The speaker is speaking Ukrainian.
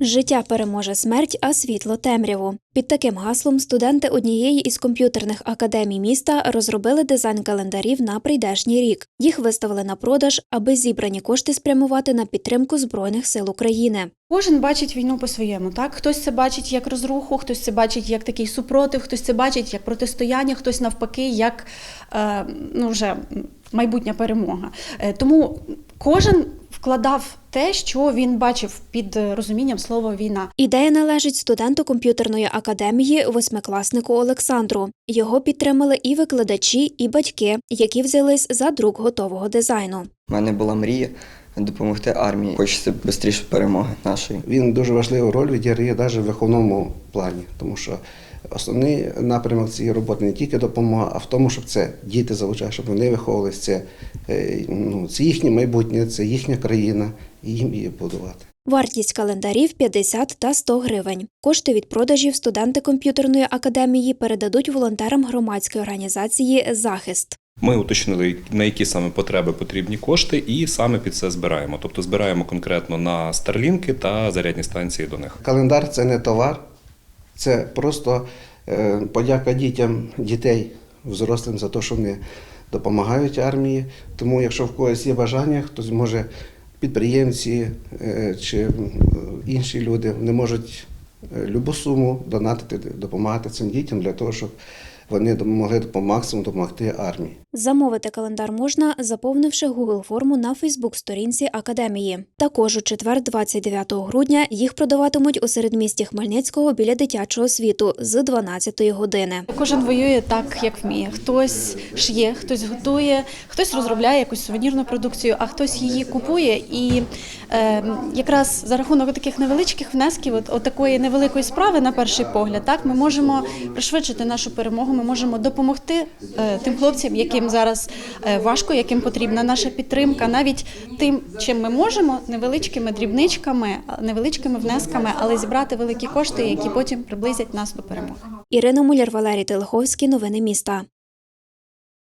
Життя переможе смерть, а світло темряву. Під таким гаслом студенти однієї із комп'ютерних академій міста розробили дизайн календарів на прийдешній рік. Їх виставили на продаж, аби зібрані кошти спрямувати на підтримку збройних сил України. Кожен бачить війну по-своєму. Так, хтось це бачить як розруху, хтось це бачить як такий супротив, хтось це бачить як протистояння, хтось навпаки, як е, ну вже майбутня перемога. Е, тому кожен вкладав те, що він бачив під розумінням слова війна. Ідея належить студенту комп'ютерної академії, восьмикласнику Олександру. Його підтримали і викладачі, і батьки, які взялись за друк готового дизайну. У мене була мрія допомогти армії. Хочеться швидше перемоги нашої. Він дуже важливу роль відіграє навіть в виховному плані, тому що основний напрямок цієї роботи не тільки допомога, а в тому, щоб це діти залучали, щоб вони виховувалися. Це, е, ну, це їхнє майбутнє, це їхня країна, і їм її будувати. Вартість календарів 50 та 100 гривень. Кошти від продажів студенти комп'ютерної академії передадуть волонтерам громадської організації Захист. Ми уточнили, на які саме потреби потрібні кошти, і саме під це збираємо. Тобто збираємо конкретно на старлінки та зарядні станції до них. Календар це не товар, це просто е, подяка дітям дітей, взрослим за те, що вони допомагають армії. Тому, якщо в когось є бажання, хтось може підприємці е, чи інші люди вони можуть е, любу суму донатити, допомагати цим дітям для того, щоб вони могли по максимуму допомогти армії. Замовити календар можна, заповнивши Google форму на Фейсбук-сторінці академії. Також у четвер, 29 грудня, їх продаватимуть у середмісті Хмельницького біля дитячого світу з 12 години. Кожен воює так, як вміє. Хтось шиє, хтось готує, хтось розробляє якусь сувенірну продукцію, а хтось її купує. І е, якраз за рахунок таких невеличких внесків, от, от такої невеликої справи, на перший погляд, так ми можемо пришвидшити нашу перемогу. Ми можемо допомогти е, тим хлопцям, яким зараз е, важко, яким потрібна наша підтримка, навіть тим, чим ми можемо, невеличкими дрібничками, невеличкими внесками, але зібрати великі кошти, які потім приблизять нас до перемоги. Ірина Муляр, Валерій Телеховський. Новини міста.